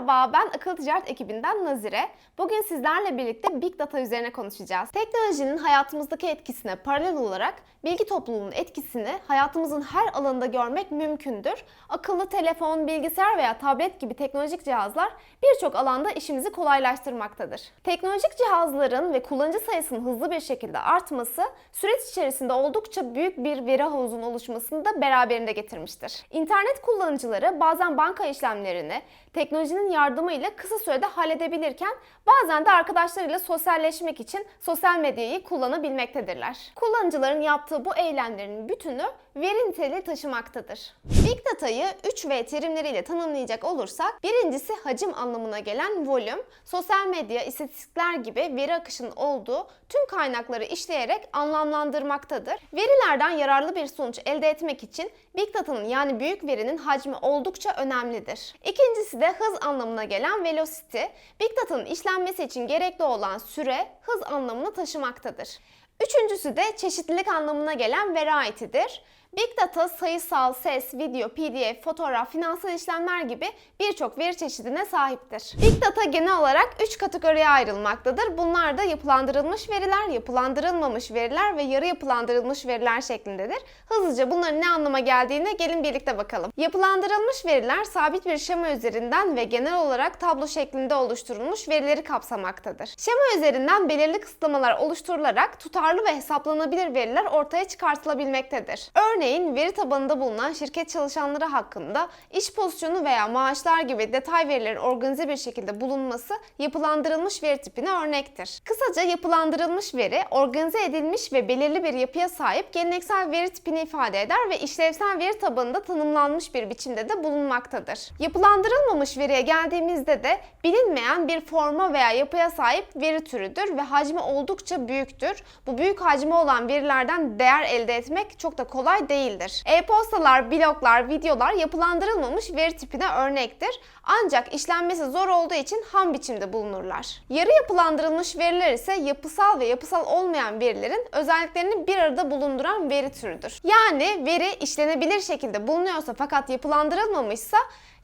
Merhaba, ben Akıl Ticaret ekibinden Nazire. Bugün sizlerle birlikte Big Data üzerine konuşacağız. Teknolojinin hayatımızdaki etkisine paralel olarak bilgi topluluğunun etkisini hayatımızın her alanında görmek mümkündür. Akıllı telefon, bilgisayar veya tablet gibi teknolojik cihazlar birçok alanda işimizi kolaylaştırmaktadır. Teknolojik cihazların ve kullanıcı sayısının hızlı bir şekilde artması süreç içerisinde oldukça büyük bir veri havuzunun oluşmasını da beraberinde getirmiştir. İnternet kullanıcıları bazen banka işlemlerini teknolojinin yardımıyla kısa sürede halledebilirken bazen de arkadaşlarıyla sosyalleşmek için sosyal medyayı kullanabilmektedirler. Kullanıcıların yaptığı bu eylemlerin bütünü veri niteliği taşımaktadır. Big Data'yı 3V terimleriyle tanımlayacak olursak birincisi hacim anlamına gelen volüm, sosyal medya, istatistikler gibi veri akışının olduğu tüm kaynakları işleyerek anlamlandırmaktadır. Verilerden yararlı bir sonuç elde etmek için Big Data'nın yani büyük verinin hacmi oldukça önemlidir. İkincisi de hız anlamına gelen velocity, Big Data'nın işlenmesi için gerekli olan süre, hız anlamını taşımaktadır. Üçüncüsü de çeşitlilik anlamına gelen variety'dir. Big Data sayısal, ses, video, PDF, fotoğraf, finansal işlemler gibi birçok veri çeşidine sahiptir. Big Data genel olarak 3 kategoriye ayrılmaktadır. Bunlar da yapılandırılmış veriler, yapılandırılmamış veriler ve yarı yapılandırılmış veriler şeklindedir. Hızlıca bunların ne anlama geldiğine gelin birlikte bakalım. Yapılandırılmış veriler sabit bir şema üzerinden ve genel olarak tablo şeklinde oluşturulmuş verileri kapsamaktadır. Şema üzerinden belirli kısıtlamalar oluşturularak tutarlı ve hesaplanabilir veriler ortaya çıkartılabilmektedir. Örneğin veri tabanında bulunan şirket çalışanları hakkında iş pozisyonu veya maaşlar gibi detay verilerin organize bir şekilde bulunması yapılandırılmış veri tipine örnektir. Kısaca yapılandırılmış veri organize edilmiş ve belirli bir yapıya sahip geleneksel veri tipini ifade eder ve işlevsel veri tabanında tanımlanmış bir biçimde de bulunmaktadır. Yapılandırılmamış veriye geldiğimizde de bilinmeyen bir forma veya yapıya sahip veri türüdür ve hacmi oldukça büyüktür. Bu büyük hacmi olan verilerden değer elde etmek çok da kolay değildir. E-postalar, bloglar, videolar yapılandırılmamış veri tipine örnektir. Ancak işlenmesi zor olduğu için ham biçimde bulunurlar. Yarı yapılandırılmış veriler ise yapısal ve yapısal olmayan verilerin özelliklerini bir arada bulunduran veri türüdür. Yani veri işlenebilir şekilde bulunuyorsa fakat yapılandırılmamışsa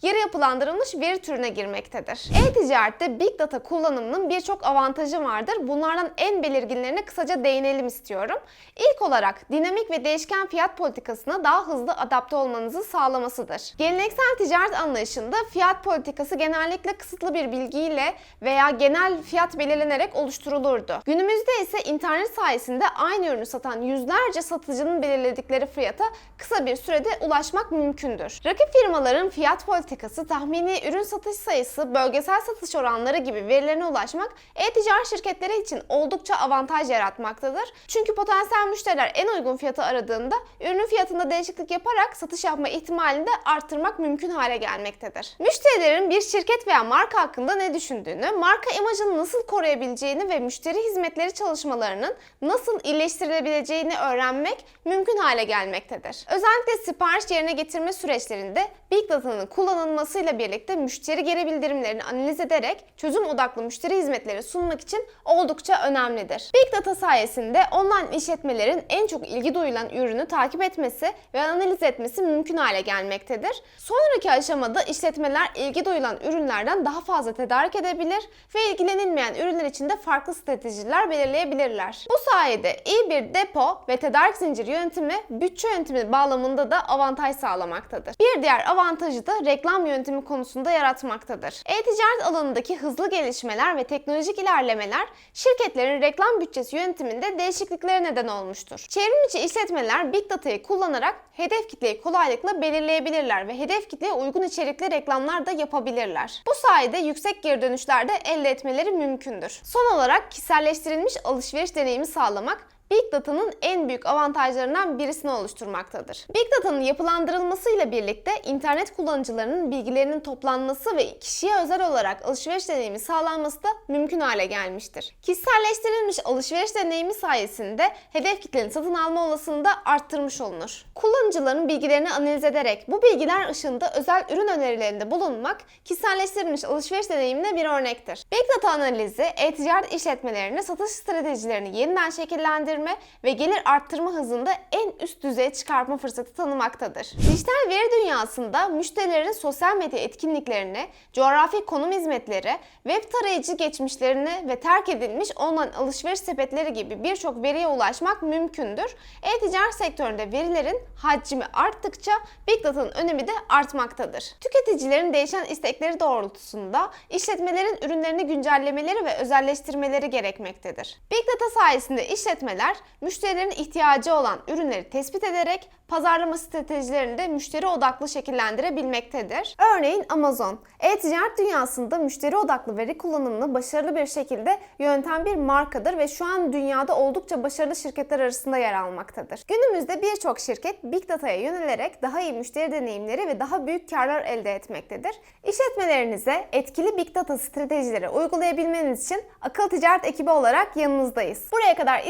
yarı yapılandırılmış veri türüne girmektedir. E-ticarette Big Data kullanımının birçok avantajı vardır. Bunlardan en belirginlerine kısaca değinelim istiyorum. İlk olarak dinamik ve değişken fiyat politikasına daha hızlı adapte olmanızı sağlamasıdır. Geleneksel ticaret anlayışında fiyat politikası genellikle kısıtlı bir bilgiyle veya genel fiyat belirlenerek oluşturulurdu. Günümüzde ise internet sayesinde aynı ürünü satan yüzlerce satıcının belirledikleri fiyata kısa bir sürede ulaşmak mümkündür. Rakip firmaların fiyat politikası, tahmini ürün satış sayısı, bölgesel satış oranları gibi verilerine ulaşmak e-ticaret şirketleri için oldukça avantaj yaratmaktadır. Çünkü potansiyel müşteriler en uygun fiyatı aradığında ürünün fiyatında değişiklik yaparak satış yapma ihtimalini de arttırmak mümkün hale gelmektedir. Müşterilerin bir şirket veya marka hakkında ne düşündüğünü, marka imajını nasıl koruyabileceğini ve müşteri hizmetleri çalışmalarının nasıl iyileştirilebileceğini öğrenmek mümkün hale gelmektedir. Özellikle sipariş yerine getirme süreçlerinde Big Data'nın kullanılmasıyla birlikte müşteri geri bildirimlerini analiz ederek çözüm odaklı müşteri hizmetleri sunmak için oldukça önemlidir. Big Data sayesinde online işletmelerin en çok ilgi duyulan ürünü takip etmesi ve analiz etmesi mümkün hale gelmektedir. Sonraki aşamada işletmeler ilgi duyulan ürünlerden daha fazla tedarik edebilir ve ilgilenilmeyen ürünler için de farklı stratejiler belirleyebilirler. Bu sayede iyi bir depo ve tedarik zinciri yönetimi bütçe yönetimi bağlamında da avantaj sağlamaktadır. Bir diğer avantajı da reklam yönetimi konusunda yaratmaktadır. E-ticaret alanındaki hızlı gelişmeler ve teknolojik ilerlemeler şirketlerin reklam bütçesi yönetiminde değişikliklere neden olmuştur. Çevrimiçi işletmeler Big Data'yı kullanarak hedef kitleyi kolaylıkla belirleyebilirler ve hedef kitleye uygun içerikli reklamlar da yapabilirler. Bu sayede yüksek geri dönüşler de elde etmeleri mümkündür. Son olarak kişiselleştirilmiş alışveriş deneyimi sağlamak Big Data'nın en büyük avantajlarından birisini oluşturmaktadır. Big Data'nın yapılandırılmasıyla birlikte internet kullanıcılarının bilgilerinin toplanması ve kişiye özel olarak alışveriş deneyimi sağlanması da mümkün hale gelmiştir. Kişiselleştirilmiş alışveriş deneyimi sayesinde hedef kitlenin satın alma olasılığını da arttırmış olunur. Kullanıcıların bilgilerini analiz ederek bu bilgiler ışığında özel ürün önerilerinde bulunmak kişiselleştirilmiş alışveriş deneyimine bir örnektir. Big Data analizi e-ticaret işletmelerine satış stratejilerini yeniden şekillendirmek geliştirme ve gelir arttırma hızında en üst düzeye çıkartma fırsatı tanımaktadır. Dijital veri dünyasında müşterilerin sosyal medya etkinliklerini, coğrafi konum hizmetleri, web tarayıcı geçmişlerini ve terk edilmiş online alışveriş sepetleri gibi birçok veriye ulaşmak mümkündür. E-ticaret sektöründe verilerin hacmi arttıkça Big Data'nın önemi de artmaktadır. Tüketicilerin değişen istekleri doğrultusunda işletmelerin ürünlerini güncellemeleri ve özelleştirmeleri gerekmektedir. Big Data sayesinde işletmeler müşterilerin ihtiyacı olan ürünleri tespit ederek pazarlama stratejilerini de müşteri odaklı şekillendirebilmektedir. Örneğin Amazon, e-ticaret dünyasında müşteri odaklı veri kullanımını başarılı bir şekilde yöneten bir markadır ve şu an dünyada oldukça başarılı şirketler arasında yer almaktadır. Günümüzde birçok şirket Big Data'ya yönelerek daha iyi müşteri deneyimleri ve daha büyük karlar elde etmektedir. İşletmelerinize etkili Big Data stratejileri uygulayabilmeniz için Akıl Ticaret ekibi olarak yanınızdayız. Buraya kadar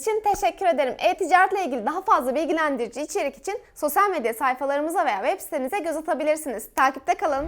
için teşekkür ederim. E-ticaretle ilgili daha fazla bilgilendirici içerik için sosyal medya sayfalarımıza veya web sitemize göz atabilirsiniz. Takipte kalın.